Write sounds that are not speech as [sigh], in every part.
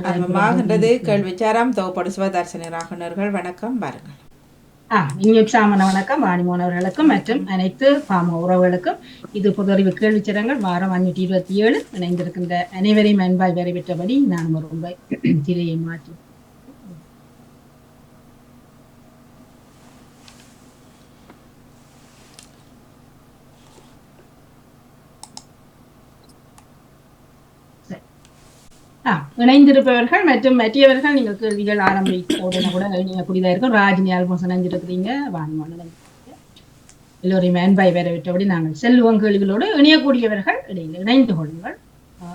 ஆரம்பமாகின்றது கேள்வி சாராம் தொகுப்படு சிவதர்சனி ராகனர்கள் வணக்கம் பாருங்கள். இனிய சாமன வணக்கம் வாணிமோன் அவர்களுக்கும் மற்றும் அனைத்து பாம உறவுகளுக்கும் இது புதறிவு கேள்விச்சிரங்கள் வாரம் அஞ்சூற்றி இருபத்தி ஏழு இணைந்திருக்கின்ற அனைவரையும் அன்பாய் வரவேற்றபடி நான் ஒரு திரையை மாற்றி சரி. ஆ, இணைந்திருப்பவர்கள் மற்றும் மற்றியவர்கள் நீங்கள் கேள்விகள் ஆரம்பித்த உடனே கூட இணையக்கூடியதா இருக்கும் ராஜினி ஆல்மோஸ் இணைஞ்சிருக்கிறீங்க வாணிமோன் எல்லோரையும் அன்பாய் விட்டபடி நாங்கள் செல்வம் கேள்விகளோடு. இணையக்கூடியவர்கள் இடையில் இணைந்து கொள்ளுங்கள்.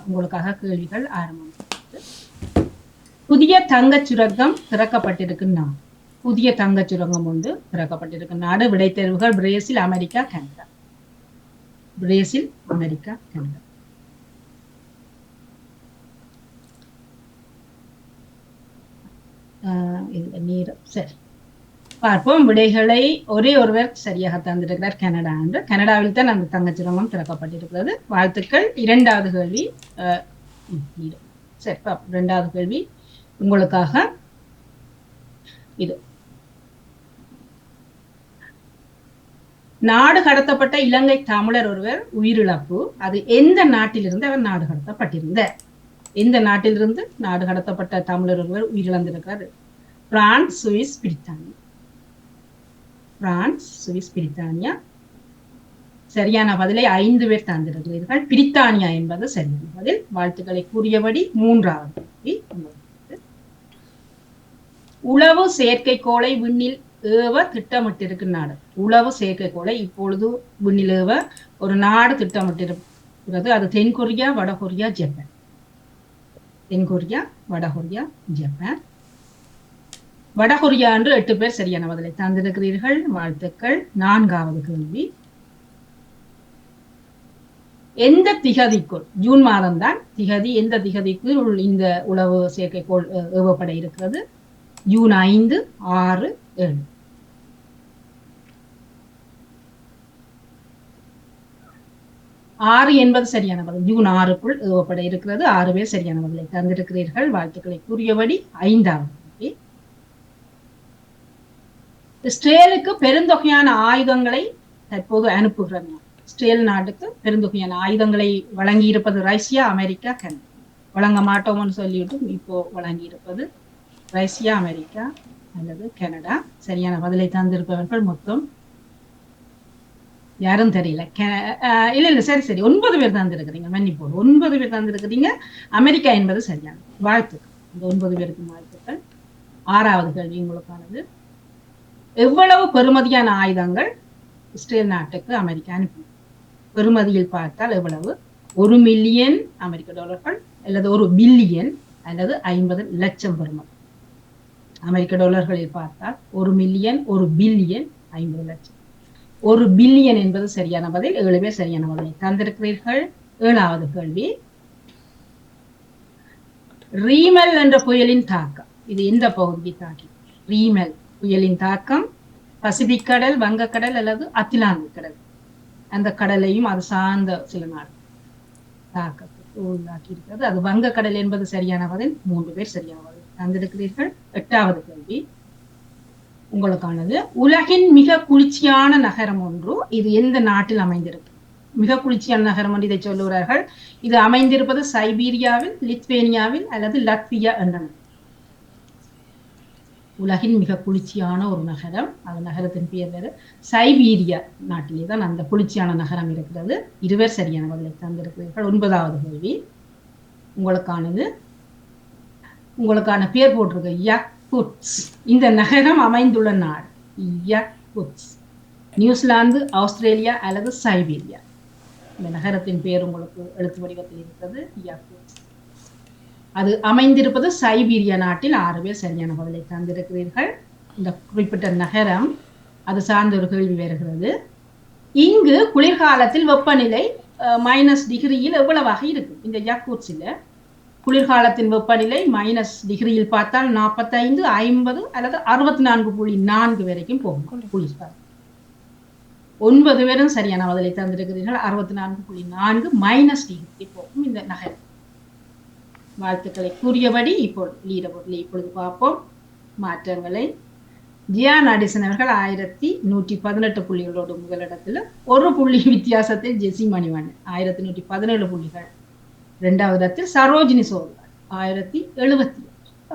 உங்களுக்காக கேள்விகள் ஆரம்பம் புதிய தங்கச் சுரங்கம் திறக்கப்பட்டிருக்கும் நாடு. புதிய தங்கச் சுரங்கம் ஒன்று திறக்கப்பட்டிருக்கும் நாடு. விடை தேர்வுகள் Brazil America Canada. Brazil America Canada. இந்த நீரம். சரி. பார்ப்போம். விடைகளை ஒரே ஒருவர் சரியாக தந்திருக்கிறார். கனடா என்று. கனடாவில் தான் அந்த தங்கச்சிரமம் திறக்கப்பட்டிருக்கிறது. வாழ்த்துக்கள். இரண்டாவது கேள்வி சரி இரண்டாவது கேள்வி உங்களுக்காக இது. நாடு கடத்தப்பட்ட இலங்கை தமிழர் ஒருவர் உயிரிழப்பு. அது எந்த நாட்டிலிருந்து அவர் நாடு கடத்தப்பட்டிருந்தார்? எந்த நாட்டிலிருந்து நாடு கடத்தப்பட்ட தமிழர் ஒருவர் உயிரிழந்திருக்கிறார்? பிரான்ஸ் சுவிஸ் பிரித்தானியா பிரான்ஸ் சுவிஸ் பிரித்தானியா சரியான பதிலை ஐந்து பேர் தந்திருக்கிறீர்கள். பிரித்தானியா என்பது சரியான பதில். வாழ்த்துக்களை கூறியபடி மூன்றாவது கேள்வி உளவு செயற்கைக்கோளை விண்ணில் ஏவ திட்டமிட்டிருக்கும் நாடு. உளவு செயற்கைக்கோளை இப்பொழுது விண்ணில் ஏவ ஒரு நாடு திட்டமிட்டிருக்கிறது. அது தென்கொரியா வடகொரியா ஜப்பான். தென்கொரியா வடகொரியா ஜப்பான். வடகொரியா என்று எட்டு பேர் சரியான பதிலை தந்திருக்கிறீர்கள். வாழ்த்துக்கள். நான்காவது கேள்வி. எந்த திகதிக்குள் ஜூன் மாதம்தான் திகதி எந்த திகதிக்குள் இந்த உளவு செயற்கைக்கோள் ஏவப்பட இருக்கிறது? ஜூன் ஐந்து ஆறு ஏழு. ஆறு என்பது சரியான பதில். ஜூன் ஆறுக்குள் ஏவப்பட இருக்கிறது. ஆறு பேர் சரியான பதிலை தந்திருக்கிறீர்கள். வாழ்த்துக்களை கூறியபடி ஐந்தாவது கேள்வி. இஸ்ரேலுக்கு பெருந்தொகையான ஆயுதங்களை தற்போது அனுப்புகிறது இஸ்ரேல் நாட்டுக்கு பெருந்தொகையான ஆயுதங்களை வழங்கி இருப்பது ரஷ்யா அமெரிக்கா கனடா வழங்க மாட்டோம்னு சொல்லிட்டும் இப்போ வழங்கி இருப்பது ரஷ்யா அமெரிக்கா அல்லது கனடா. சரியான பதிலை தந்திருப்பவர்கள் மொத்தம் யாரும் தெரியல. இல்ல இல்ல சரி சரி. ஒன்பது பேர் தந்திருக்கிறீங்க. மன்னிப்போடு ஒன்பது பேர் தந்திருக்கிறீங்க. அமெரிக்கா என்பது சரியான வாழ்த்துக்கள். இந்த ஒன்பது பேருக்கு வாழ்த்துக்கள். ஆறாவது கேள்வி உங்களுக்கானது. எவ்வளவு பெறுமதியான ஆயுதங்கள் இஸ்ரேல் நாட்டுக்கு அமெரிக்கா அனுப்பி? பெறுமதியில் பார்த்தால் எவ்வளவு? ஒரு மில்லியன் அமெரிக்க டாலர்கள் அல்லது ஒரு பில்லியன் அல்லது ஐம்பது லட்சம் பெறுமதி அமெரிக்க டாலர்களில் பார்த்தால் ஒரு மில்லியன் ஒரு பில்லியன் ஐம்பது லட்சம். ஒரு பில்லியன் என்பது சரியான பதில் ஏழு பேர் சரியான பதில் தந்திருக்கிறீர்கள். ஏழாவது கேள்வி. ரீமல் என்ற புயலின் தாக்கம். இது எந்த பகுதியை தாக்கி? ரீமல். புயலின் தாக்கம் பசிபிக் கடல் வங்கக்கடல் அல்லது அத்திலாந்து கடல். அந்த கடலையும் அது சார்ந்த சில நாடு தாக்கத்துக்கு உள்ளாக்கி இருக்கிறது அது வங்கக்கடல் என்பது சரியான பதில். மூன்று பேர் சரியான பதில் தந்திருக்கிறீர்கள். எட்டாவது கேள்வி. உங்களுக்கானது. உலகின் மிக குளிர்ச்சியான நகரம் ஒன்று. இது எந்த நாட்டில் அமைந்திருக்கு? மிக குளிர்ச்சியான நகரம் என்று இதை சொல்லுகிறார்கள். இது அமைந்திருப்பது சைபீரியாவில் லித்வேனியாவில் அல்லது லத்வியா என்ற உலகின் மிக குளிர்ச்சியான ஒரு நகரம். அந்த நகரத்தின் பெயர் வேறு சைபீரியா நாட்டிலே தான் அந்த குளிர்ச்சியான நகரம் இருக்கிறது. இருவர் சரியான பதிலை தந்திருக்கிறீர்கள். ஒன்பதாவது கேள்வி. உங்களுக்கானது உங்களுக்கான பேர் போட்டிருக்கு. யக்குட்ஸ் இந்த நகரம் அமைந்துள்ள நாடு. யக்குட்ஸ் நியூசிலாந்து ஆஸ்திரேலியா அல்லது சைபீரியா. இந்த நகரத்தின் பெயர் உங்களுக்கு எழுத்து வடிவத்தில் இருக்கிறது. யக்குட்ஸ் அது அமைந்திருப்பது சைபீரியா நாட்டில் ஆறு பேர் சரியான பதிலை தந்திருக்கிறீர்கள். இந்த குறிப்பிட்ட நகரம் அது சார்ந்த ஒரு கேள்வி வருகிறது. இங்கு குளிர்காலத்தில் வெப்பநிலை மைனஸ் டிகிரியில் எவ்வளவாக இருக்கும்? இந்த யக்கூட்ஸில் குளிர்காலத்தின் வெப்பநிலை மைனஸ் டிகிரியில் பார்த்தால் நாற்பத்தைந்து ஐம்பது அல்லது அறுபத்தி நான்கு புள்ளி நான்கு வரைக்கும் போகும் குளிர்காலம். ஒன்பது பேரும் சரியான பதிலை தந்திருக்கிறீர்கள். அறுபத்தி நான்கு புள்ளி நான்கு மைனஸ் டிகிரி போகும் இந்த நகரம். வாழ்த்துக்களை கூறியபடி இப்போ லீட இப்பொழுது பார்ப்போம். மாற்றங்களை. ஜியான் அடிசன் அவர்கள் ஆயிரத்தி நூற்றி பதினெட்டு புள்ளிகளோடு முதலிடத்தில் ஒரு புள்ளி வித்தியாசத்தில் ஜெசி மணிவண்ணன். ஆயிரத்தி நூற்றி பதினேழு புள்ளிகள். ரெண்டாவது இடத்தில் சரோஜினி சோழர். ஆயிரத்தி எழுபத்தி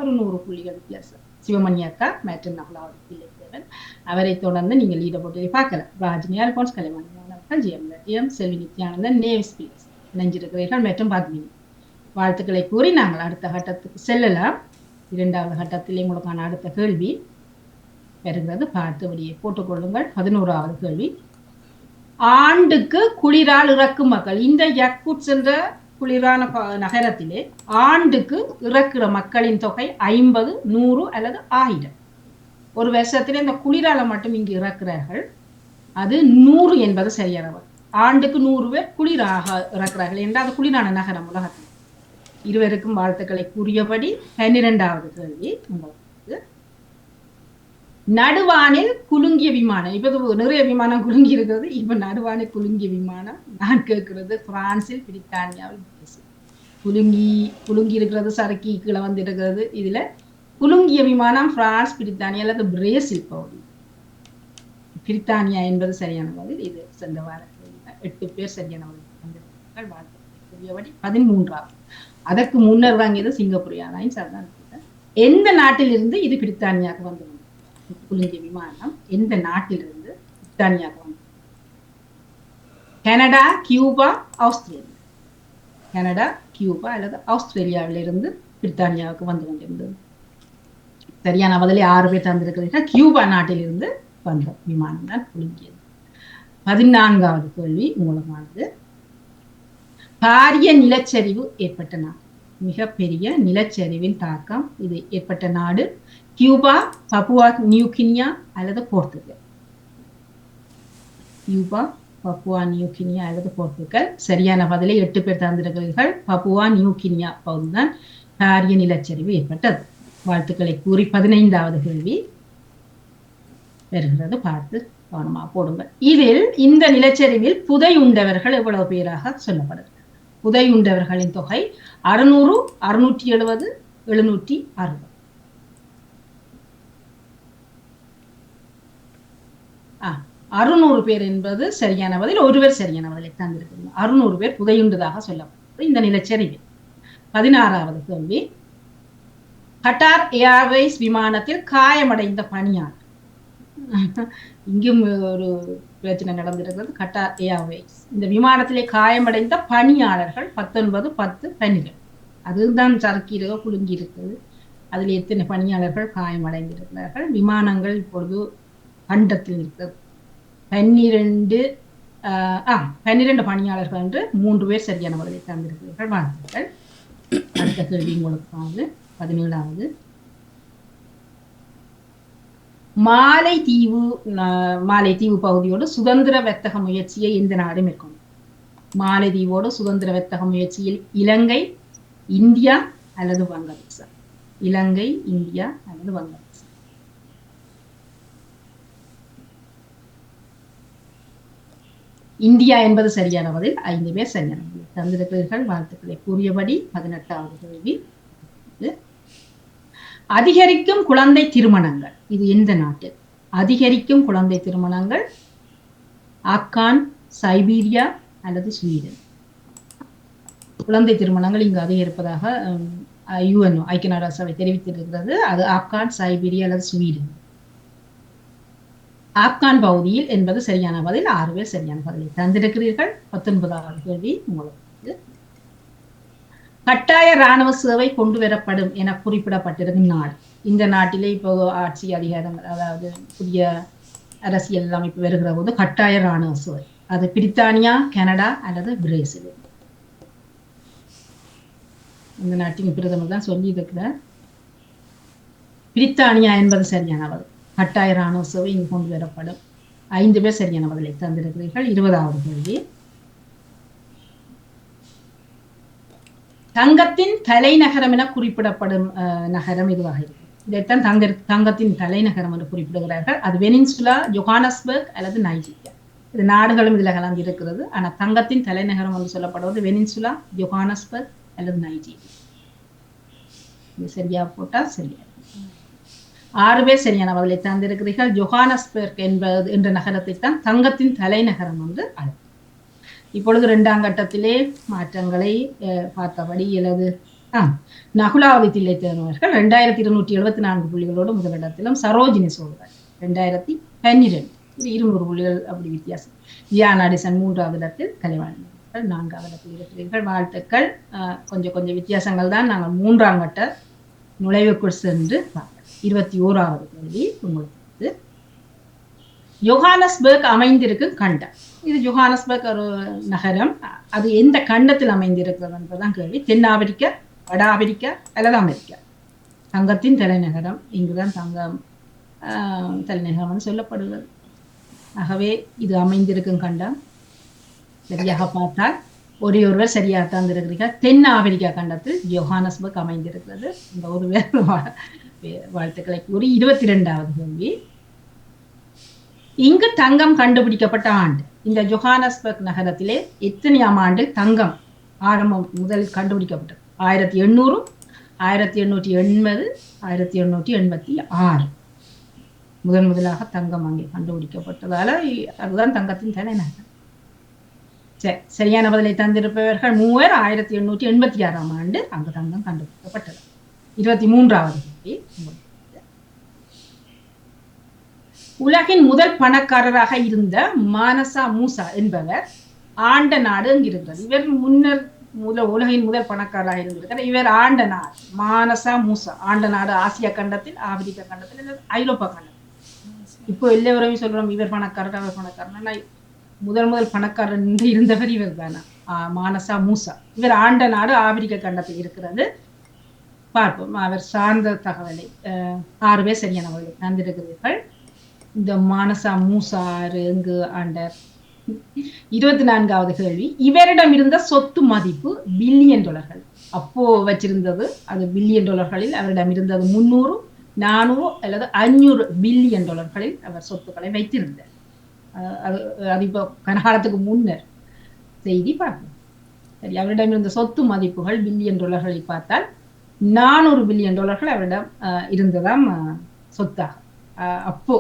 ஒரு நூறு புள்ளிகள் வித்தியாசம். சிவமணி அக்கா மற்றும் நகலாவது பிள்ளைத்தேவன். அவரை தொடர்ந்து நீங்கள் லீட பார்க்கலாம் ராஜினி அல்போன்ஸ் கலைமணி மாணவர்கள் ஜிஎம் லட்டியம் செல்வி நித்யானந்தன் நேவிஸ் பிளேஸ் இணைஞ்சிருக்கிறீர்கள் மற்றும் பத்மினி வாழ்த்துக்களை கூறி நாங்கள் அடுத்த கட்டத்துக்கு செல்லலாம். இரண்டாவது கட்டத்தில் உங்களுக்கான அடுத்த கேள்வி வருகிறது. பார்த்தபடியே போட்டுக்கொள்ளுங்கள். பதினோராவது கேள்வி. ஆண்டுக்கு குளிரால் இறக்கும் மக்கள் இந்த யக்குட்ஸ் என்ற குளிரான நகரத்திலே ஆண்டுக்கு இறக்குற மக்களின் தொகை ஐம்பது நூறு அல்லது ஆயிரம். ஒரு வருஷத்திலே இந்த குளிரால மட்டும் இங்கு இறக்குறார்கள். அது நூறு என்பது சரியானவர் ஆண்டுக்கு நூறு பேர் குளிராக இறக்குறார்கள் என்றால் அது குளிரான நகரம் உலகத்தில். இருவருக்கும் வாழ்த்துக்களை கூறியபடி பன்னிரெண்டாவது கேள்வி உங்களுக்கு. நடுவானில் குலுங்கிய விமானம் இப்ப நிறைய விமானம் குலுங்கி இருக்கிறது. இப்ப நடுவானில் குலுங்கிய விமானம் நான் கேட்கிறது பிரான்சில் பிரித்தானியாவில் குலுங்கி குலுங்கி இருக்கிறது சரக்கி கீழே வந்து இருக்கிறது. இதுல குலுங்கிய விமானம் பிரான்ஸ் பிரித்தானியா அல்லது பிரேசில் பகுதி. பிரித்தானியா என்பது சரியான பதில். இது சென்ற வார எட்டு பேர் சரியான பதில் பதிமூன்றாவது அதற்கு முன்னர் வாங்கியது சிங்கப்பூர் ஏர்லைன்ஸ் அதுதான் எந்த நாட்டிலிருந்து இது பிரித்தானியாவுக்கு வந்து குலுங்கிய விமானம். எந்த நாட்டிலிருந்து பிரித்தானியாவுக்கு வந்து Canada Cuba Australia. Canada Cuba அல்லது ஆஸ்திரேலியாவிலிருந்து பிரித்தானியாவுக்கு வந்து கொண்டிருந்தது. சரியான பதிலே ஆறு பேர் தந்திருக்கிறீர்கள். கியூபா நாட்டிலிருந்து வந்த விமானம் தான் குலுங்கியது பதினான்காவது கேள்வி மூலமானது பாரிய நிலச்சரிவு ஏற்பட்ட நாடு. மிகப்பெரிய நிலச்சரிவின் தாக்கம் இது ஏற்பட்ட நாடு. கியூபா பப்புவா நியூகினியா அல்லது Portugal. Cuba Papua New Guinea அல்லது போர்த்துகல். சரியான பதிலை எட்டு பேர் தந்திருக்கிறீர்கள். பப்புவா நியூகினியா பகுதிதான் பாரிய நிலச்சரிவு ஏற்பட்டது. வாழ்த்துக்களை கூறி பதினைந்தாவது கேள்வி வருகிறது. பார்த்து கவனமா போடுங்கள். இதில் இந்த நிலச்சரிவில் புதை உண்டவர்கள் எவ்வளவு பேராக சொல்லப்படுது? உதவியுண்டவர்களின் தொகை அறுநூறு அறுநூற்றி எழுபது எழுநூற்றி அறுபது. அறுநூறு பேர் என்பது சரியான பதில் ஒருவர் சரியான பதிலை தந்திருக்கிறது அறுநூறு பேர் புதையுண்டதாக சொல்லப்பட்டது இந்த நிலச்சரிவில். பதினாறாவது கேள்வி. கட்டார் ஏர்வேஸ் விமானத்தில் காயமடைந்த பணியாளர். இங்கும் ஒரு பிரச்சனை நடந்திருக்கிறது. கட்டார் ஏர்வேஸ் இந்த விமானத்திலே காயமடைந்த பணியாளர்கள் பத்தொன்பது பத்து பணிகள் அதுதான் சறுக்கீரக குலுங்கி இருக்குது அதில் எத்தனை பணியாளர்கள் காயமடைந்திருக்கிறார்கள்? விமானங்கள் இப்பொழுது கண்டத்தில் இருக்கிறது பன்னிரண்டு ஆ பன்னிரண்டு பணியாளர்கள் என்று மூன்று பேர் சரியான தந்திருக்கிறார்கள். வாழ்த்துக்கள் அடுத்த கேள்வி உங்களுக்கு பதினேழாவது. மாலை தீவு மாலை தீவு பகுதியோடு சுதந்திர வர்த்தக முயற்சியை எந்த நாடு மேற்கொண்டு மாலை தீவோடு சுதந்திர வர்த்தக முயற்சியில் இலங்கை இந்தியா அல்லது வங்கதேசம். இலங்கை இந்தியா அல்லது வங்கதேசம். இந்தியா என்பது சரியான பதில். ஐந்து பேர் சரியான பதில். தந்திருக்கிறீர்கள் வாழ்த்துக்களை கூறியபடி பதினெட்டாவது கேள்வி. அதிகரிக்கும் குழந்தை திருமணங்கள். இது எந்த நாட்டு அதிகரிக்கும் குழந்தை திருமணங்கள் ஆப்கான் சைபீரியா அல்லது ஸ்வீடன். குழந்தை திருமணங்கள் இங்கு அதிகரிப்பதாக யுஎன்ஓ ஐக்கிய நாடு சபை தெரிவித்திருக்கிறது. அது ஆப்கான் சைபீரியா அல்லது ஸ்வீடன். ஆப்கான் பகுதியில் என்பது சரியான பதில் ஆறு பேர் சரியான பதிலை தந்திருக்கிறீர்கள். பத்தொன்பதாவது கேள்வி உங்களுக்கு கட்டாய இராணுவ சேவை கொண்டு வரப்படும் என குறிப்பிடப்பட்டிருக்கும் நாடு. இந்த நாட்டிலே இப்போ ஆட்சி அதிகாரம் அதாவது புதிய அரசியல் அமைப்பு வருகிற போது கட்டாய இராணுவ சேவை. அது பிரித்தானியா கனடா அல்லது பிரேசில். இந்த நாட்டின் பிரதமர் தான் சொல்லி இருக்கிறார் பிரித்தானியா என்பது சரியான கட்டாய இராணுவ சேவை இங்கு கொண்டு வரப்படும். ஐந்து பேர் சரியான பதிலை தந்திருக்கிறீர்கள். இருபதாவது கேள்வி. தங்கத்தின் தலைநகரம் என குறிப்பிடப்படும் நகரம் இதுவாக இருக்கும் இதைத்தான் தங்க தங்கத்தின் தலைநகரம் என்று குறிப்பிடுகிறார்கள். அது வெனின்சுலா ஜொஹானஸ்பர்க் அல்லது நைஜீரியா. இது நாடுகளும் இதில் கலந்து இருக்கிறது. ஆனால் தங்கத்தின் தலைநகரம் என்று சொல்லப்படுவது வெனின்சுலா ஜொஹானஸ்பர்க் அல்லது நைஜீரியா. இது சரியா போட்டால் சரியா. ஆறு பேர் சரியான பதிலை தந்திருக்கிறீர்கள். ஜொஹானஸ்பெர்க் என்பது என்ற நகரத்தை தான் தங்கத்தின் தலைநகரம் என்று அழைக்கும் இப்பொழுது இரண்டாம் கட்டத்திலே மாற்றங்களை பார்த்தபடி இயலது. நகுலாவதி தில்லை ரெண்டாயிரத்தி இருநூற்றி எழுபத்தி நான்கு புள்ளிகளோடு முதலிடத்திலும் சரோஜினி சோழர் ரெண்டாயிரத்தி பன்னிரெண்டு. இருநூறு புள்ளிகள் அப்படி வித்தியாசம். ஜியான் அடிசன் மூன்றாவது இடத்தில் கலைவாணர்கள் நான்காவது இடத்தில் இருக்கிறீர்கள் வாழ்த்துக்கள். அஹ், கொஞ்சம் கொஞ்சம் வித்தியாசங்கள் தான். நாங்கள் மூன்றாம் கட்ட நுழைவுக்குள் சென்று இருபத்தி ஓராவது கேள்வி உங்களுக்கு யோகானஸ்பர்க் அமைந்திருக்கும் கண்டம். இது ஜொஹானஸ்பர்க் ஒரு நகரம். அது எந்த கண்டத்தில் அமைந்திருக்கிறது என்பதுதான் கேள்வி. தென்னாப்பிரிக்கா வட ஆப்பிரிக்கா அல்லது அமெரிக்கா தங்கத்தின் தலைநகரம். இங்குதான் தங்கம் ஆஹ், தலைநகரம் சொல்லப்படுகிறது. ஆகவே இது அமைந்திருக்கும் கண்டம். சரியாக பார்த்தால் ஒரே ஒருவர் சரியாக தந்திருக்கிறீர்கள் தென் ஆப்பிரிக்கா கண்டத்தில் ஜொஹானஸ்பர்க் அமைந்திருக்கிறது. இந்த ஒரு [laughs] வாழ்த்துக்களை கூறி இருபத்தி ரெண்டாவது கேள்வி. இங்கு தங்கம் கண்டுபிடிக்கப்பட்ட ஆண்டு. இந்த ஜொஹானஸ்பர்க் நகரத்திலே எத்தனையாம் ஆண்டு தங்கம் ஆரம்பம் முதல் கண்டுபிடிக்கப்பட்டது? ஆயிரத்தி எண்ணூறு ஆயிரத்தி எண்ணூற்றி எண்பது ஆயிரத்தி எண்ணூற்றி எண்பத்தி ஆறு. முதன் முதலாக தங்கம் அங்கே கண்டுபிடிக்கப்பட்டதால அதுதான் தங்கத்தின் தலைநகர். சரி சரியான பதிலை தந்திருப்பவர்கள் மூவர் ஆயிரத்தி எண்ணூற்றி எண்பத்தி ஆறாம் ஆண்டு அங்கு தங்கம் கண்டுபிடிக்கப்பட்டது. இருபத்தி மூன்றாவது கேள்வி உங்களுக்கு. உலகின் முதல் பணக்காரராக இருந்த மானசா மூசா என்பவர் ஆண்ட நாடு எங்கிருந்தது இவர் முன்னர் முதல் உலகின் முதல் பணக்காரராக இருந்திருக்கிறார். இவர் ஆண்ட நாடு மானசா மூசா ஆண்ட நாடு ஆசியா கண்டத்தில் ஆப்பிரிக்கா கண்டத்தில் ஐரோப்பா கண்டத்தில். இப்போ எல்லோரையும் சொல்றோம். இவர் பணக்காரர் அவர் பணக்காரர். முதல் முதல் பணக்காரர் இருந்தவர் இவர் தானா? மானசா மூசா. இவர் ஆண்ட நாடு ஆப்பிரிக்க கண்டத்தில் இருக்கிறது. பார்ப்போம். அவர் சார்ந்த தகவலை ஆறு பேர் சரியானவர்கள் தந்திருக்கிறீர்கள் இந்த மானசா மூசா ஆறு எங்கு இருபத்தி நான்காவது கேள்வி. இவரிடம் இருந்த சொத்து மதிப்பு பில்லியன் டாலர்கள். அப்போ வச்சிருந்தது அது பில்லியன் டாலர்களில் அவரிடம் இருந்தது முன்னூறு நானூறு அல்லது அஞ்சூறு பில்லியன் டாலர்களில் அவர் சொத்துக்களை வைத்திருந்தார். அஹ் அது அது இப்போ கனகாலத்துக்கு முன்னர் செய்தி பார்ப்போம். சரி அவரிடம் இருந்த சொத்து மதிப்புகள் பில்லியன் டாலர்களில் பார்த்தால் நானூறு பில்லியன் டாலர்கள் அவரிடம் அஹ், இருந்ததாம் சொத்தாக. அஹ், அப்போ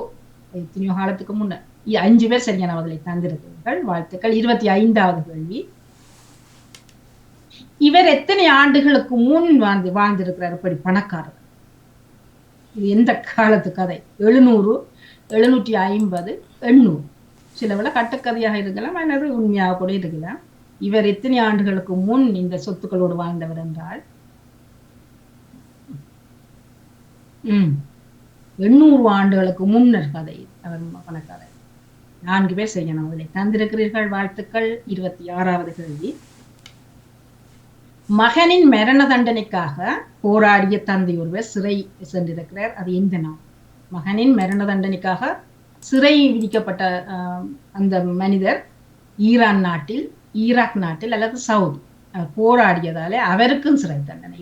எத்தனையோ காலத்துக்கு முன்னர் அஞ்சு பேர் சரியான பதிலை தந்திருக்கிறீர்கள் வாழ்த்துக்கள். இருபத்தி ஐந்தாவது கேள்வி. இவர் எத்தனை ஆண்டுகளுக்கு முன் வாழ்ந்து வாழ்ந்திருக்கிறார்? இப்படி பணக்காரர். இது எந்த காலத்து கதை? எழுநூறு எழுநூற்றி ஐம்பது எண்ணூறு. சிலவில் கட்டுக்கதையாக இருக்கலாம் அல்லது உண்மையாக கூட இருக்கலாம். இவர் எத்தனை ஆண்டுகளுக்கு முன் இந்த சொத்துக்களோடு வாழ்ந்தவர் என்றால் ம். எண்ணூறு ஆண்டுகளுக்கு முன்னர் கதை அவர் பணக்காரர் நான்கு பேர் செய்யணும். அதில் தந்திருக்கிறீர்கள் வாழ்த்துக்கள். இருபத்தி ஆறாவது கேள்வி. மகனின் மரண தண்டனைக்காக போராடிய தந்தை ஒருவர் சிறை சென்றிருக்கிறார். அது எந்த நாள்? மகனின் மரண தண்டனைக்காக சிறை விதிக்கப்பட்ட ஆஹ், அந்த மனிதர் ஈரான் நாட்டில் ஈராக் நாட்டில் அல்லது சவுதி போராடியதாலே அவருக்கும் சிறை தண்டனை.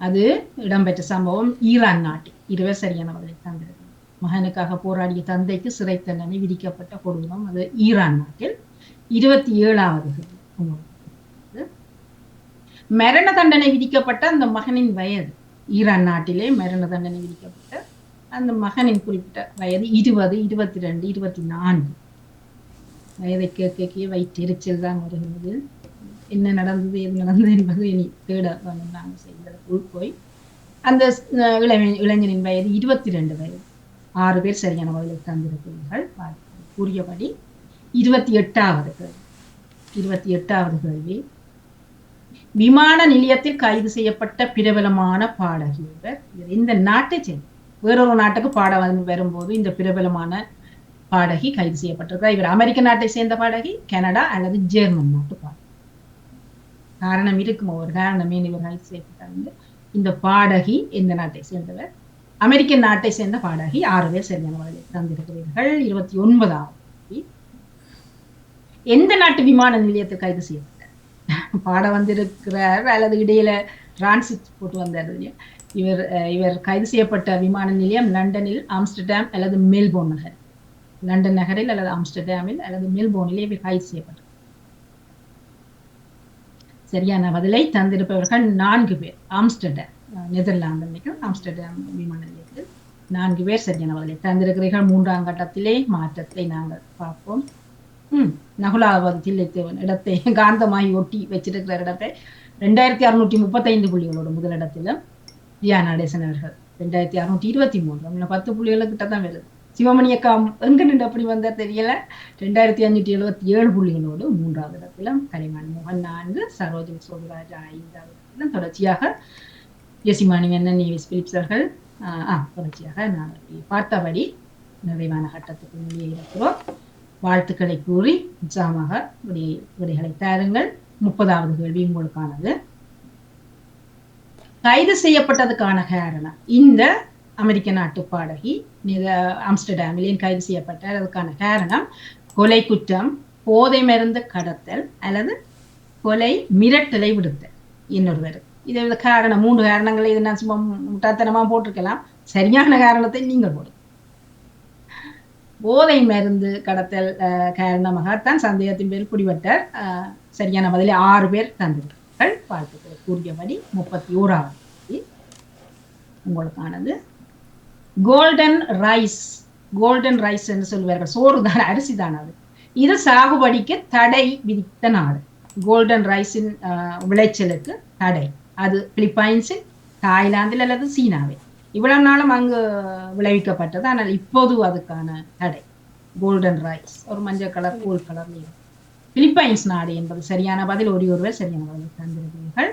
அது இடம்பெற்ற சம்பவம் ஈரான் நாட்டில். இருவர் சரியான பதிலை மகனுக்காக போராடிய தந்தைக்கு சிறை தண்டனை விதிக்கப்பட்ட கொடூரம் அது. ஈரான் நாட்டில் இருபத்தி ஏழாவது மரண தண்டனை விதிக்கப்பட்ட அந்த மகனின் வயது. ஈரான் நாட்டிலே மரண தண்டனை விதிக்கப்பட்ட அந்த மகனின் குறிப்பிட்ட வயது இருபது இருபத்தி ரெண்டு இருபத்தி நான்கு வயதை கேட்க வயிற்றெரிச்சல் தான் வருகிறது. என்ன நடந்தது எது நடந்தது என்பது இனி தேட வேண்டும். நாங்கள் செய்வதற்குள் போய் அந்த இளைஞ இளைஞனின் வயது இருபத்தி ரெண்டு வயது. ஆறு பேர் சரியான பதிலை தந்திருக்கிறீர்கள் கூறியபடி இருபத்தி எட்டாவது கேள்வி. இருபத்தி எட்டாவது கேள்வி. விமான நிலையத்தில் கைது செய்யப்பட்ட பிரபலமான பாடகி இவர். இந்த நாட்டை சேர்ந்த வேறொரு நாட்டுக்கு பாட வரும்போது இந்த பிரபலமான பாடகி கைது செய்யப்பட்டிருக்கிறார். இவர் அமெரிக்க நாட்டை சேர்ந்த பாடகி கனடா அல்லது ஜெர்மன் நாட்டு பாடகி. காரணம் இருக்கும்? ஒரு காரணமே இவர் கைது செய்யப்பட்டார் இந்த பாடகி எந்த நாட்டை சேர்ந்தவர்? அமெரிக்க நாட்டை சேர்ந்த பாடகி ஆறு பேர் சரியான பதிலை தந்திருக்கிறீர்கள் இருபத்தி ஒன்பதாவது எந்த நாட்டு விமான நிலையத்தில் கைது செய்யப்பட்டார்? பாட வந்திருக்கிறார் அல்லது இடையில டிரான்சிட் போட்டு வந்தார் இல்லையா? இவர் இவர் கைது செய்யப்பட்ட விமான நிலையம் லண்டனில் ஆம்ஸ்டர்டாம் அல்லது மெல்போர்ன் நகர். லண்டன் நகரில் அல்லது ஆம்ஸ்டர்டாமில் அல்லது மெல்போர்னிலே இவர் கைது செய்யப்பட்டார். சரியான பதிலை தந்திருப்பவர்கள் நான்கு பேர். ஆம்ஸ்டர்டம் நெதர்லாந்து நினைக்கிறேன் ஆம்ஸ்டர்டாம் விமான நிலையத்தில் நான்கு பேர் சரியான பதிலை தந்திருக்கிறீர்கள். மூன்றாம் கட்டத்திலே மாற்றத்தை நாங்கள் பார்ப்போம். ம் நகுலாவது தில்லைத்தேவன் இடத்தை [laughs] காந்தமாய் ஒட்டி வச்சிருக்கிற இடத்தை. ரெண்டாயிரத்தி அறுநூற்றி முப்பத்தைந்து புள்ளிகளோட முதலிடத்திலும் ரியா நடேசன் அவர்கள். ரெண்டாயிரத்தி அறுநூற்றி இருபத்தி மூன்று பத்து புள்ளிகள் கிட்ட தான் வருது. சிவமணி அக்கா எங்க நின்று அப்படி வந்த தெரியல. ரெண்டாயிரத்தி அஞ்சூற்றி எழுபத்தி ஏழு புள்ளிகளோடு மூன்றாவது இடத்திலும் கலைமான் மோகன் நான்கு சரோஜன் சோமராஜ் ஐந்தாவது இடத்திலும் தொடர்ச்சியாக யசிமானி வெண்ணன் பிலிப்ஸ் அவர்கள் தொடர்ச்சியாக பார்த்தபடி நிறைவான கட்டத்துக்கு வெளியே இருக்கிறோம். வாழ்த்துக்களை கூறி உற்சாகமாக விடை விடைகளை தாருங்கள். முப்பதாவது கேள்வி உங்களுக்கானது. கைது செய்யப்பட்டதுக்கான காரணம். இந்த அமெரிக்க நாட்டு பாடகி மிக ஆம்ஸ்டர்டாமில் கைது செய்யப்பட்டார்? அதுக்கான காரணம் கொலை குற்றம் போதை மருந்து கடத்தல் அல்லது கொலை மிரட்டலை விடுத்தல். இன்னொருவர். இதை காரணம் மூன்று காரணங்களை. இது நான் சும்மா முட்டாத்தனமாக போட்டிருக்கலாம். சரியான காரணத்தை நீங்கள் போடுங்க போதை மருந்து கடத்தல் காரணமாகத்தான் சந்தேகத்தின் பேர் பிடிபட்டார் சரியான பதிலை ஆறு பேர் தந்திருக்கிறார்கள். வாழ்த்துக்களை. கூறியபடி முப்பத்தி ஓராவது. உங்களுக்கானது கோல்டன் ரைஸ் கோல்டன் ரைஸ் என்று சொல்வார்கள் சோறு தான் அரிசி தான் அது. இது சாகுபடிக்கு தடை விதித்த நாடு. கோல்டன் ரைஸின் விளைச்சலுக்கு தடை. அது பிலிப்பைன்ஸில் தாய்லாந்தில் அல்லது சீனாவில். இவ்வளவு நாளும் அங்கு விளைவிக்கப்பட்டது. ஆனால் இப்போது அதுக்கான தடை. கோல்டன் ரைஸ் ஒரு மஞ்சள் கலர் கோல் கலர் பிலிப்பைன்ஸ் நாடு என்பது சரியான பதில். ஒரு ஒருவர் சரியான பதில் தந்திருக்கிறீர்கள்.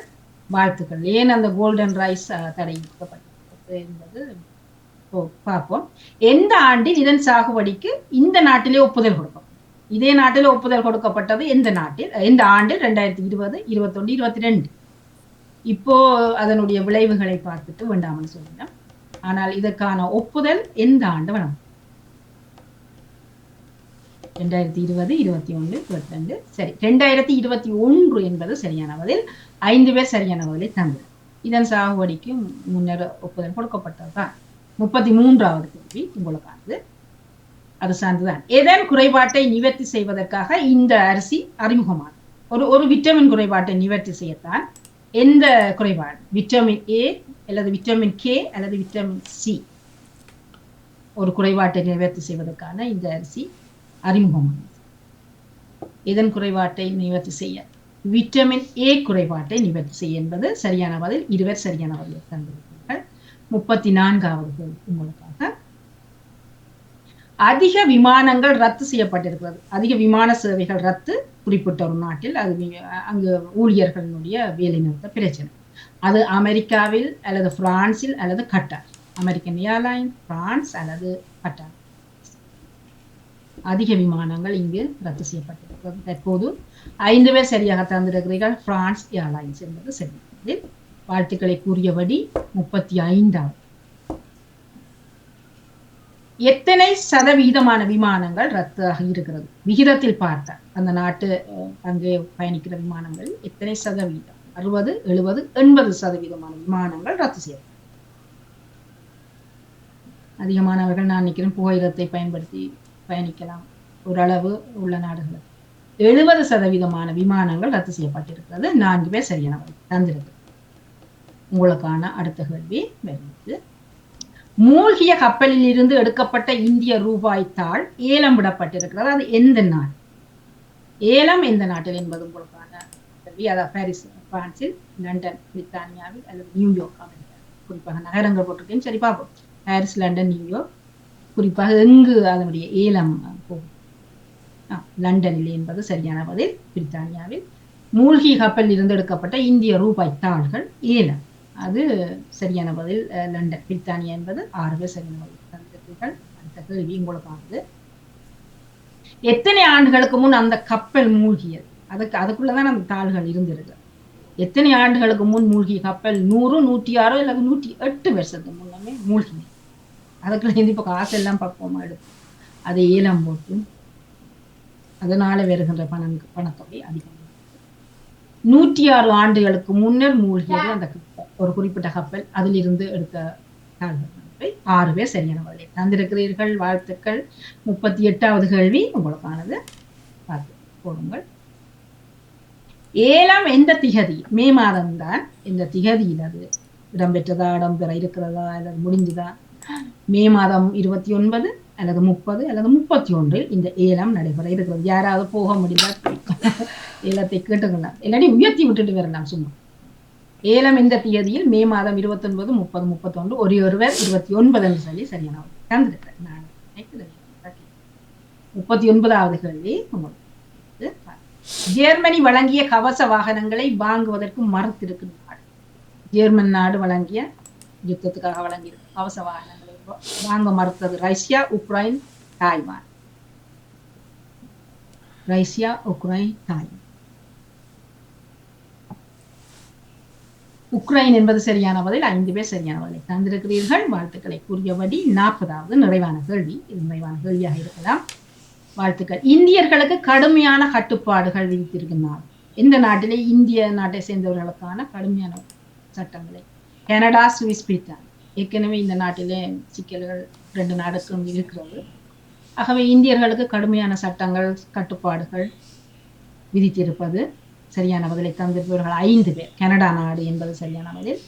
வாழ்த்துக்கள். ஏன் அந்த கோல்டன் ரைஸ் தடை விதிக்கப்பட்டது என்பது பார்ப்போம். எந்த ஆண்டில் இதன் சாகுபடிக்கு இந்த நாட்டிலே ஒப்புதல் கொடுக்கும்? இதே நாட்டில் ஒப்புதல் கொடுக்கப்பட்டது எந்த நாட்டில்? எந்த ஆண்டில்? ரெண்டாயிரத்தி இருபது இருபத்தொன்று இருபத்தி ரெண்டு இப்போ அதனுடைய விளைவுகளை பார்த்துட்டு வேண்டாம்னு சொல்லுங்க ஆனால் இதற்கான ஒப்புதல் எந்த ஆண்டு வரும்? ரெண்டாயிரத்தி இருபது இருபத்தி ஒன்று இருபத்தி ரெண்டு சரி ரெண்டாயிரத்தி இருபத்தி ஒன்று என்பது சரியான பதில். ஐந்து பேர் சரியான பதிலை தந்தது. இதன் சாகுபடிக்கு முன்னர் ஒப்புதல் கொடுக்கப்பட்டதுதான். முப்பத்தி மூன்றாவது கேள்வி உங்களுக்கானது. அது சார்ந்துதான் எதன் குறைபாட்டை நிவர்த்தி செய்வதற்காக இந்த அரிசி அறிமுகமான ஒரு ஒரு விட்டமின் குறைபாட்டை நிவர்த்தி செய்யத்தான். எந்த குறைபாடு? விட்டமின் ஏ அல்லது விட்டமின் கே அல்லது விட்டமின் சி ஒரு குறைபாட்டை நிவர்த்தி செய்வதற்கான இந்த அரிசி அறிமுகமானது. இதன் குறைபாட்டை நிவர்த்தி செய்ய? விட்டமின் ஏ குறைபாட்டை நிவர்த்தி செய்ய என்பது சரியான பதில். இருவர் சரியான பதில் தந்திருக்கிறார்கள் முப்பத்தி நான்காவது உங்களுக்காக. அதிக விமானங்கள் ரத்து செய்யப்பட்டிருக்கிறது. அதிக விமான சேவைகள் ரத்து குறிப்பிட்ட ஒரு நாட்டில் அது அங்கு ஊழியர்களுடைய வேலை நிறுத்த பிரச்சனை. அது அமெரிக்காவில் அல்லது பிரான்சில் அல்லது கட்டார். அமெரிக்கன் ஏர்லைன் பிரான்ஸ் அல்லது கட்டார். அதிக விமானங்கள் இங்கு ரத்து செய்யப்பட்டிருக்கிறது. தற்போது ஐந்து பேர் சரியாக தந்திருக்கிறீர்கள். பிரான்ஸ் ஏர்லைன்ஸ் என்பது சரி வாழ்த்துக்களை கூறியபடி முப்பத்தி ஐந்தாம். எத்தனை சதவிகிதமான விமானங்கள் ரத்தாக இருக்கிறது? விகிதத்தில் பார்த்த அந்த நாட்டு அங்கே பயணிக்கிற விமானங்கள் எத்தனை சதவீதம் அறுபது எழுபது எண்பது சதவீதமான விமானங்கள் ரத்து செய்யப்படும் அதிகமானவர்கள் நான் நினைக்கிறேன் புகையிலத்தை பயன்படுத்தி பயணிக்கலாம். ஓரளவு உள்ள நாடுகள். எழுபது சதவீதமான விமானங்கள் ரத்து செய்யப்பட்டிருக்கிறது. நான்கு பேர் சரியானவர்கள் தந்திருக்கு உங்களுக்கான அடுத்த கேள்வி வருகிறது. மூழ்கிய கப்பலில் இருந்து எடுக்கப்பட்ட இந்திய ரூபாய் தாள் ஏலம் விடப்பட்டிருக்கிறது. அது எந்த நாள் ஏலம் எந்த நாட்டில் என்பது உங்களுக்கான கேள்வி. அதாவது பாரிஸ் பிரான்சில் லண்டன் பிரித்தானியாவில் அல்லது நியூயார்க் குறிப்பாக நகரங்கள் போட்டிருக்கேன். சரி பார்ப்போம். பாரிஸ் லண்டன் நியூயார்க் குறிப்பாக எங்கு அதனுடைய ஏலம் போகும்? லண்டனில் என்பது சரியான பதில். பிரித்தானியாவில். மூழ்கி கப்பலில் இருந்து எடுக்கப்பட்ட இந்திய ரூபாய் தாள்கள் ஏலம். அது சரியான பதில் லண்டன். பிரித்தானியா என்பது ஆறு பேர் சரியான பதில். தந்திருக்கிறீர்கள் அடுத்த கேள்வி உங்களுக்கானது எத்தனை ஆண்டுகளுக்கு முன் அந்த கப்பல் மூழ்கியது? அதுக்கு அதுக்குள்ளதான் அந்த தாள்கள் இருந்திருக்கு. எத்தனை ஆண்டுகளுக்கு முன் மூழ்கிய கப்பல்? நூறு நூற்றி ஆறோ இல்லை நூற்றி எட்டு வருஷத்துக்கு முன்னமே மூழ்கினது. அதுக்குள்ள இருந்து இப்போ காசெல்லாம் பக்குவமா எடுத்து அதை ஏலம் போட்டு அதனால வருகின்ற பணம் பணத்தொகை அதிகம் நூற்றி ஆறு ஆண்டுகளுக்கு முன்னர் மூழ்கியது அந்த கப்பல். ஒரு குறிப்பிட்ட கப்பல் அதிலிருந்து எடுத்த ஆறு பேர் சரியான பதிலை தந்திருக்கிறீர்கள். வாழ்த்துக்கள். முப்பத்தி எட்டாவது கேள்வி உங்களுக்கானது. பார்த்து போடுங்கள். ஏழாம் எந்த திகதி? மே மாதம்தான் இந்த திகதியில் அது? இடம்பெற்றதா? இடம்பெற இருக்கிறதா? அல்லது முடிஞ்சுதா? மே மாதம் இருபத்தி ஒன்பது அல்லது முப்பது அல்லது முப்பத்தி ஒன்றில் இந்த ஏலம் நடைபெற இருக்கிறது. யாராவது போக முடிந்தால் ஏலத்தை கேட்டுக்கலாம். இல்லாட்டி உயர்த்தி விட்டுட்டு வரலாம். சும்மா. ஏலம் இந்த தேதியில் மே மாதம் இருபத்தொன்பது முப்பது முப்பத்தொன்று ஒரு ஒருவர் இருபத்தி ஒன்பது என்று சொல்லி சரியான விடை நான் முப்பத்தி ஒன்பதாவது கேள்வி உங்களுக்கு ஜெர்மனி வழங்கிய கவச வாகனங்களை வாங்குவதற்கு மறுத்திருக்கு நாடு. ஜெர்மன் நாடு வழங்கிய யுத்தத்துக்காக வழங்கிய கவச வாகனங்களை வாங்க மறுத்தது Russia Ukraine Taiwan. Russia Ukraine Taiwan. Ukraine என்பது சரியான பதில் ஐந்து பேர் சரியான பதிலை. தந்திருக்கிறீர்கள் வாழ்த்துக்களை கூறியபடி நாற்பதாவது நிறைவான கேள்வி. இது நிறைவான கேள்வியாக இருக்கலாம். வாழ்த்துக்கள். இந்தியர்களுக்கு கடுமையான கட்டுப்பாடுகள் விதித்திருக்கும் நாடு இந்த நாட்டிலே? இந்திய நாட்டை சேர்ந்தவர்களுக்கான கடுமையான சட்டங்களை. Canada Swiss Britain. ஏற்கனவே இந்த நாட்டிலே சிக்கல்கள் ரெண்டு நாடுக்கும் இருக்கிறது. ஆகவே இந்தியர்களுக்கு கடுமையான சட்டங்கள் கட்டுப்பாடுகள் விதித்திருப்பது சரியான பதிலை தந்திருப்பவர்கள் ஐந்து பேர். கனடா நாடு என்பது சரியான பதில்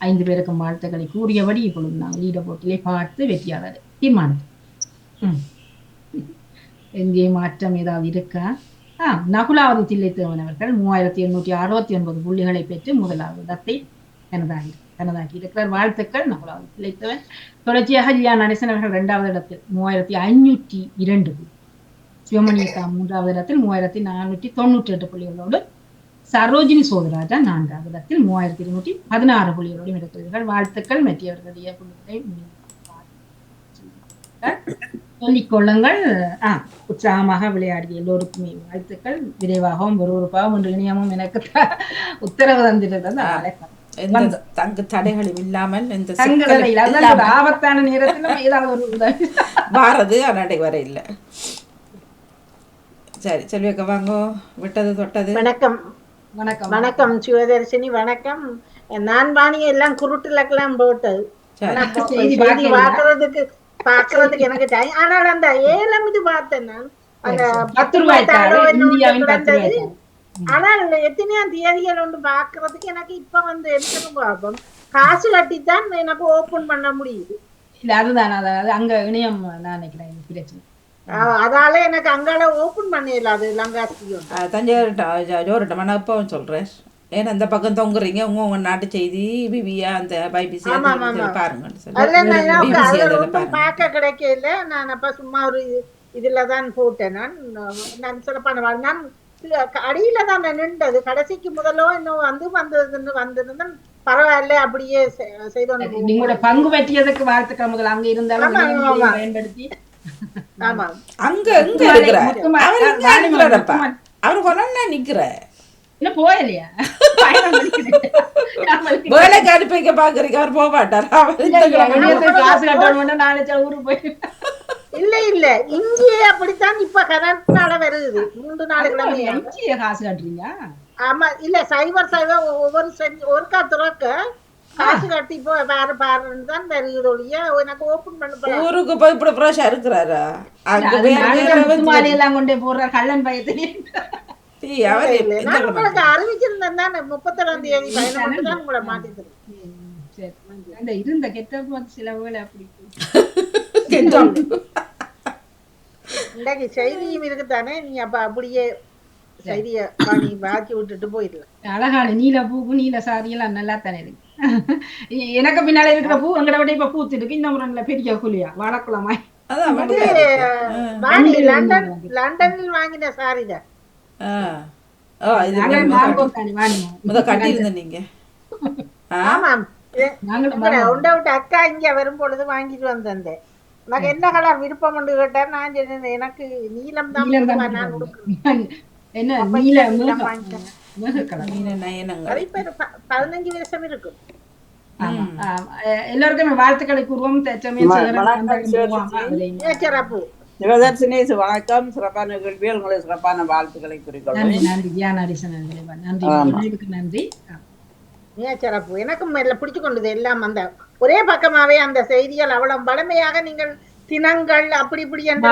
ஐந்து பேருக்கும் வாழ்த்துக்களை கூறியபடி இப்பொழுது நாங்கள் லீட போட்டியிலே பார்த்து வெற்றியாளர் தீர்மானம். ம். எங்கே மாற்றம் ஏதாவது இருக்கா? ஆ நகுலாவது தில்லைத்தேவன் அவர்கள் மூவாயிரத்தி எண்ணூற்றி அறுபத்தி ஒன்பது புள்ளிகளை பெற்று முதலாவது இடத்தை தனதாகி தனதாகி இருக்கிறார் வாழ்த்துக்கள் நகுலாவது தில்லைத்தேவன் தொடர்ச்சியாக ஜியா நடேசன் அவர்கள் இரண்டாவது இடத்தில் மூவாயிரத்தி ஐநூற்றி இரண்டு சிவமணி அக்கா மூன்றாவது இடத்தில் மூவாயிரத்தி நானூற்றி தொண்ணூற்றி எட்டு புள்ளிகளோடு சரோஜினி சோதராஜா நான்காவது இடத்தில் மூவாயிரத்தி இருநூற்றி பதினாறு புள்ளிகளோடும் இருக்கிறீர்கள் வாழ்த்துக்கள் மற்றவர்களுடைய புள்ளிகளை சொல்லிக் கொள்ளுங்கள். ஆ உற்சாகமாக விளையாடிய எல்லோருக்குமே வாழ்த்துக்கள். விரைவாகவும் விறுவிறுப்பாகவும் ஒன்று இணையமும் எனக்கு த- உத்தரவு தந்திருந்தது. எந்த தங்கு தடைகளும் இல்லாமல் ஒரு ஆபத்தான நேரத்தில் ஏதாவது ஒரு உதவி. வாரது நடைவர இல்லை. சரி செல்வியக்க வாங்கோ. விட்டது தொட்டது. வணக்கம். வணக்கம். வணக்கம் சிவதர்ஷினி வணக்கம். நான் வாணி எல்லாம் குருட்டுலக்கெல்லாம் போட்டது? பாக்குறதுக்கு பாக்குறதுக்கு எனக்கு டைம். ஆனால் அந்த ஏலம் இது பார்த்தேன் நான். அந்த பத்து ரூபாய். தாள். ஆனால் எத்தனையாம் தேதிகள் ஒன்று பாக்குறதுக்கு எனக்கு இப்ப வந்து எடுத்துன்னு பார்ப்போம் காசு கட்டித்தான் எனக்கு ஓபன் பண்ண முடியுது. இல்ல அதுதான். அதாவது அங்க இணையம் நான் நினைக்கிறேன் பிரச்சனை அதால எனக்கு அங்கால ஓபன் பண்ண இயலாது லங்காஸ்தியும் தஞ்சாவூர் ஜோர்கிட்ட நான் இப்பவும் சொல்றேன் ஏன்னா இந்த பக்கம் தொங்குறீங்க உங்க உங்க நாட்டு செய்தி பிபியா அந்த பைபிசி பாருங்க பார்க்க கிடைக்கல நான் அப்ப சும்மா ஒரு இதுல தான் போட்டேன் நான் நான் சிறப்பான வாழ் நான் அடியில தான் நான் நின்றது கடைசிக்கு முதலோ இன்னும் வந்து வந்ததுன்னு வந்திருந்தேன் பரவாயில்ல அப்படியே செ- செய்தோன்னு நீங்களோட பங்கு பற்றியதுக்கு வாழ்த்துக்கள் முதல்ல அங்க இருந்தாலும். பயன்படுத்தி அங்க எங்க முத்துமலை, இருக்கிற. முத்துமலை, அவர் கொண்டா நிக்கிற. போகலையா. வேலைக்கு அனுப்பிக்க பாக்குறீங்க அவர் போக மாட்டார்? இல்ல, இல்ல, காசு கட்டணும்னா நாளைக்கு ஊருக்கு போய். இல்ல இல்ல. இங்கேயே அப்படித்தான் இப்ப கரண்ட்னால வருது. மூன்று நாலு கிழமை. எம்ஜிஏ காசு கட்டுறீங்க ஆமா. இல்ல சைபர் சைபர் ஒவ்வொரு செஞ்சு ஒருக்கா துறக்க காசு கட்டி போ பாரு பாருன்னு தான் வருது ஒழிய எனக்கு ஓபன் பண்ண போல ஊருக்கு போய் இப்படி பிரஷா இருக்கிறாரா அங்க போய் எல்லாம் கொண்டே போடுற கள்ளன் பயத்திலே? உங்களுக்கு அறிவிச்சிருந்தேன் தானே முப்பத்தேழாம் தேதி தான் உங்களை அந்த இருந்த கெட்ட சில வேலை அப்படி. [laughs] இன்றைக்கு செய்தியும் இருக்குதானே நீ அப்ப அப்படியே செய்திய பாக்கி விட்டுட்டு போயிடலாம் அழகான நீல பூவு நீல சாரி எல்லாம் நல்லா தானே இருக்கு. [laughs] எனக்கு பின்னால இருக்கிற பூ எங்கட விட இப்ப பூத்து இருக்கு. இந்த முறை பெரிய குழியா வாழக்குளமாய் லண்டனில் வாங்கின சாரி [laughs] அக்கா இங்க வரும் பொழுது வாங்கிட்டு வந்தேன் எனக்கு என்ன கலர் விருப்பம் என்று கேட்டார். நான் எனக்கு நீலம் தான் நான் [laughs] என்ன நீலம். வாங்கிட்டேன். பதினஞ்சு வருஷம் இருக்கும் எல்லோருக்கும் வாழ்த்துக்களை கூறுவோம் வணக்கம் சிறப்பு சிறப்பான நிகழ்வில் உங்களுக்கு சிறப்பான வாழ்த்துக்களை நன்றி குறிக்கொள்வேன் நன்றி. நன்றி நன்றி சிறப்பு எனக்கும் பிடிச்சு கொண்டது எல்லாம் அந்த ஒரே பக்கமாவே அந்த செய்திகள் அவ்வளவு வளமையாக நீங்கள் தினங்கள் அப்படி இப்படி என்று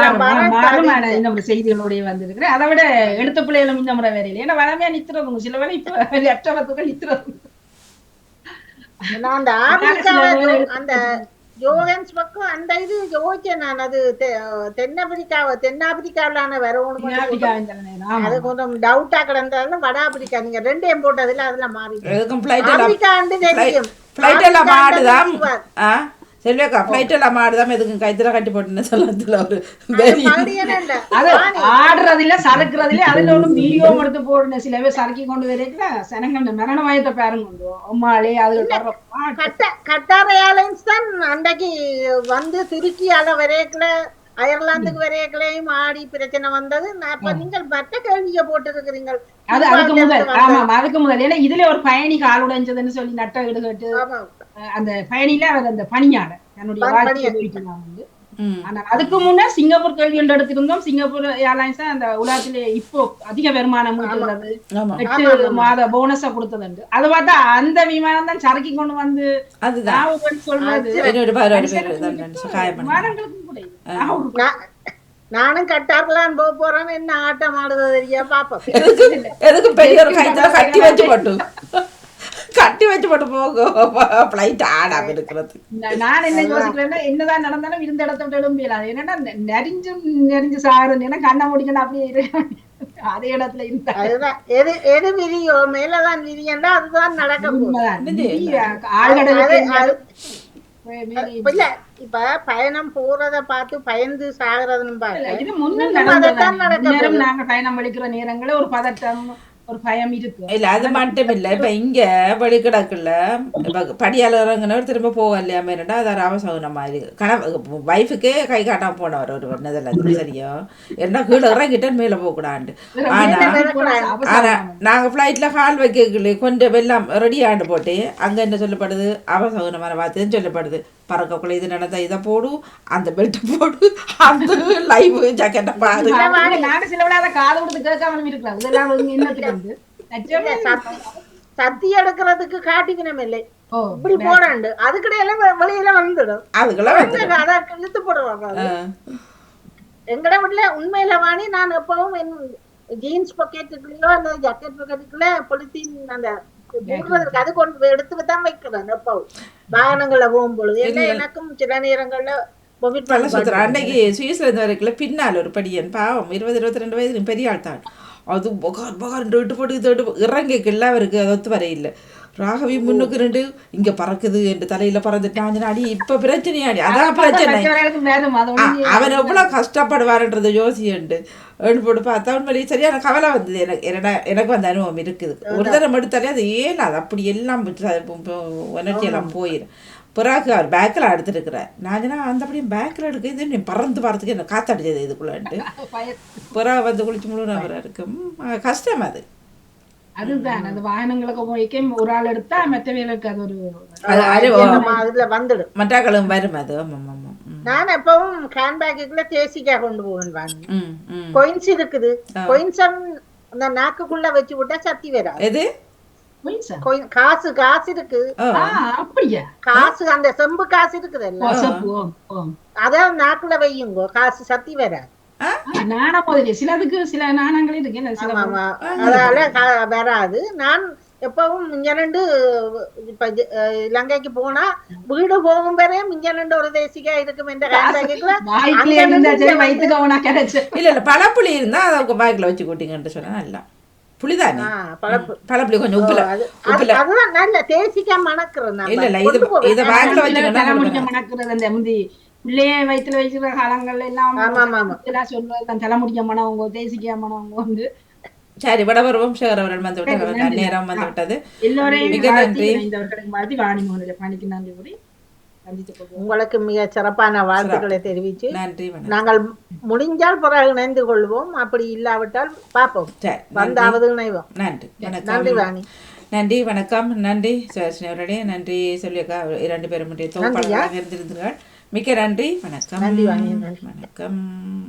செய்திகளோடய வந்திருக்கிறேன். அதை விட எடுத்த பிள்ளைகளும் இந்த முறை வேற இல்லை. ஏன்னா வளமையா நித்துறதுங்க. சில வேளை இப்ப நித்துறது நான் அந்த அந்த ஜோகன்ஸ் பக்கம் அந்த இது யோசிச்சேன் நான் அது தெ- தென்னாப்பிரிக்காவை தென்னாப்பிரிக்காவிலான வரவணும். அது கொஞ்சம் டவுட்டா கிடந்தாலும் வட ஆப்பிரிக்கா. நீங்க ரெண்டையும் போட்டதுல அதுல மாறி ஆப்பிரிக்கா வந்து தெரியும். ஃப்ளைட் எல்லாம் ஆப்பிரிக்கா மாடுதாம் வந்து சுவர். ஆ செல்வியக்கா ஃப்ளைட் எல்லாம் மாடுதாம் எதுக்கும் கைத்துல கட்டி போட்டுன்னு சொல்லத்துல ஒரு அது? அது ஆடுறதுல சறுக்குறதுல அதுல ஒண்ணு வீடியோ எடுத்து போடுன சில பேர் சறுக்கி கொண்டு வரைக்கல சனங்கள் மரண வயத்தை பாருங்க உண்டு அம்மாளே அது கட்டார் ஏர்லைன்ஸ் தான் அன்றைக்கு வந்து துருக்கியால வரையக்கல அயர்லாந்துக்கு வரையக்கலையும் ஆடி பிரச்சனை வந்தது. அப்ப நீங்கள் மற்ற கேள்வியை போட்டிருக்கிறீங்க அது அதுக்கு முதல் ஆமா அதுக்கு முதல். ஏன்னா இதுல ஒரு பயணி கால் உடைஞ்சதுன்னு சொல்லி நட்ட இடுகட்டு ஆமா. அந்த பயணியில அவர் அந்த பணியாட தன்னுடைய பணி- வாழ்க்கையை. போயிட்டு நான் வந்து. ஆனா அதுக்கு முன்னே சிங்கப்பூர் கேள்வி ஒன்று எடுத்திருந்தோம். சிங்கப்பூர் ஏர்லைன்ஸ் அந்த உலகத்திலே இப்போ அதிக வருமானம் எட்டு மாத போனஸ கொடுத்ததுண்டு. அதை பார்த்தா அந்த விமானம் தான் சறுக்கி கொண்டு வந்து அதுதான். சொல்றது நானும் கட்டார்லாம் போக போறேன்னு என்ன ஆட்டம் ஆடுறது தெரியா பாப்போம். எதுக்கு பெரிய கட்டி வச்சு போட்டு? கட்டி வச்சு போட்டு போக ஃப்ளைட் ஆடாம இருக்கிறது நான் என்ன யோசிக்கிறேன்னா என்னதான் நடந்தாலும் இருந்த இடத்த விட்டு எழும்பியலாம் என்னன்னா நெறிஞ்சு நெறிஞ்சு சாகுறது ஏன்னா கண்ணை முடிக்கணும் அப்படியே இருக்கு அதே இடத்துல இருந்தா அதுதான் எது எது விதியோ மேலதான் விதியண்டா அதுதான் நடக்க போகுது உண்மைதான். என்னது? விதி, ஆழ்கடலுக்கு அது- எங்கேயாவது அது- மே- மேலே இல்ல இப்ப பயணம் போறத பார்த்து பயந்து சாகுறதுன்னு பாக்க இது முன்னும் இன்னும் அதைத்தான் நடந்தது நடக்க நேரம் போகுது. நாங்க பயணம் வலிக்கிற நேரங்கள ஒரு பதட்டம் ஒரு பயம் இருக்கு. இல்ல அது மட்டும் இல்ல இப்ப இங்க வெளிக்கிடக்குல இப்ப படியால இறங்குனவர் திரும்ப போக இல்லையா மேரண்டா அது அவசரம் மாதிரி கணவ வைஃபுக்கே கை காட்டாம போனவர் ஒரு நெதர்லாந்து [laughs] சரியா என்ன கீழே இறங்கிட்டு மேல போக கூடாண்டு ஆனா ஆனா நாங்க ஃப்ளைட்ல கால் வைக்கல கொஞ்சம் எல்லாம் ரெடி ஆண்டு போட்டு அங்க என்ன சொல்லப்படுது? அவசகுணமான வார்த்தைன்னு சொல்லப்படுது. பறக்கக்குள்ள இது நடந்தா இதை போடு அந்த பெல்ட் போடு அந்த லைவ் ஜாக்கெட்டை பாரு. நாடு சில விட அதை காது கொடுத்து கேட்காம இருக்கலாம். இதெல்லாம் வந்து என்னத்துக்கு வந்து? நிஜமே சத்தி எடுக்கிறதுக்கு காட்டிக்கணும் இல்லை. இப்படி போடாண்டு. அதுக்கிடையில வெளியில வந்துடும். அதுக்கெல்லாம் வந்து அதை இழுத்து போடுவாங்க. எங்கட வீட்டுல உண்மையில வாணி நான் எப்பவும் ஜீன்ஸ் பாக்கெட்டுக்குள்ளயோ அந்த ஜாக்கெட் பாக்கெட்டுக்குள்ள பொலித்தீன் அந்த மூடுறதுக்கு அது கொண்டு எடுத்து தான் வைக்கிறேன் எப்பவும் வாகனங்கள்ல போகும்பொழுது ஏன்னா எனக்கும் சில நேரங்கள்ல அன்னைக்கு சுவிஸ்ல இருந்து வரைக்குள்ள பின்னால் ஒரு படியன் பாவம் இருபது இருபத்தி ரெண்டு வயது பெரிய ஆள் தான். அது பகார் பகார் விட்டு போட்டு இது விட்டு இறங்கிக்கல அவருக்கு அது ஒத்து வரையில்லை. ராகவி முன்னுக்கு ரெண்டு இங்க பறக்குது என்று தலையில பறந்துட்டான் அடி இப்ப பிரச்சனையாடி அதான் பிரச்சனை. அவன் எவ்வளவு கஷ்டப்படுவாருன்றது யோசியுண்டு ஏன்னு போட்டு பார்த்தா உண்மையிலேயே சரியான கவலை வந்தது. எனக்கு என்னடா எனக்கு அந்த அனுபவம் இருக்குது. ஒரு தரம் எடுத்தாலே அது ஏன் அது அப்படி எல்லாம் உணர்ச்சி எல்லாம் போயிடும் பிறகு அவர் பேக்கில் எடுத்துருக்கிறார் நான் சொன்னா அந்த அப்படியே பேக்கில் எடுக்க இது நீ பறந்து போகிறதுக்கு என்ன காத்தடிச்சது இதுக்குள்ளன்ட்டு [laughs] பிறகு வந்து குளிச்சு முழு அவர் இருக்கும் கஷ்டம் அது. அதுதான். அந்த வாகனங்களுக்கு போய்க்கே ஒரு ஆள் எடுத்தா மற்றவர்களுக்கு அது ஒரு வந்துடும். மற்றாக்களும் வரும் அது. நான் எப்பவும் ஹேண்ட்பேக்குக்குள்ள தேசிக்காய் கொண்டு போவேன் வாங்கி கொயின்ஸ் இருக்குது. கொயின்ஸ் அந்த நாக்குக்குள்ள வச்சு விட்டா சத்தி வராது. எது? காசு காசு இருக்கு. அப்படியா? காசு அந்த செம்பு காசு இருக்குது ஓ. அதான் நாக்குல வையுங்க காசு சத்தி வராது. நாணம் சிலதுக்கு சில நாணங்கள் இருக்கு. அதால வராது. நான் எப்பவும் மிஞ்சனண்டு இப்ப இலங்கைக்கு போனா வீடு போகும் வரை மிஞ்சனண்டு ஒரு தேசிக்கா இருக்கும் என்ற இல்ல இல்ல பழப்புளி இருந்தா அதை பேக்கில் வச்சு கூட்டிங்கன்ட்டு சொன்னா நல்லா. புளிதானே? பழப்பு. பழப்புளி கொஞ்சம் உப்புல உப்புல அது- அதுதான் நல்ல தேசிக்கா மணக்குறேன் நான் இல்ல இல்ல இது. இத பேக்கில் வச்சுக்கணும் தலைமுடிக்க மணக்கிறது அந்த முந்தி பிள்ளைய வயிற்றுல வைக்கிற காலங்கள்ல எல்லாம் சொல்றது தலைமுடிக்க மனவங்க தேசிக்க மனவங்க வந்து. சரி விட வருவோம் சேகர் அவர்கள் வந்து விட்டார். நேரம் வந்து விட்டது. எல்லோரையும் மிக நன்றி. வாழ்த்தி வாணி மோகனுடைய பணிக்கு நன்றி கூறி உங்களுக்கு மிக சிறப்பான வாழ்த்துக்களை தெரிவிச்சு நன்றி நாங்கள் முடிஞ்சால் பிறகு இணைந்து கொள்வோம். அப்படி இல்லாவிட்டால் பார்ப்போம். வந்தாவது இணைவோம். நன்றி நன்றி வணக்கம். வாணி. நன்றி வணக்கம். நன்றி சுவர்ஷினி அவர்களே. நன்றி சொல்லியக்கா இரண்டு பேரும் தொகுப்பாளர்களாக இருந்திருந்தீர்கள். மிக்க நன்றி. வணக்கம். வணக்கம்.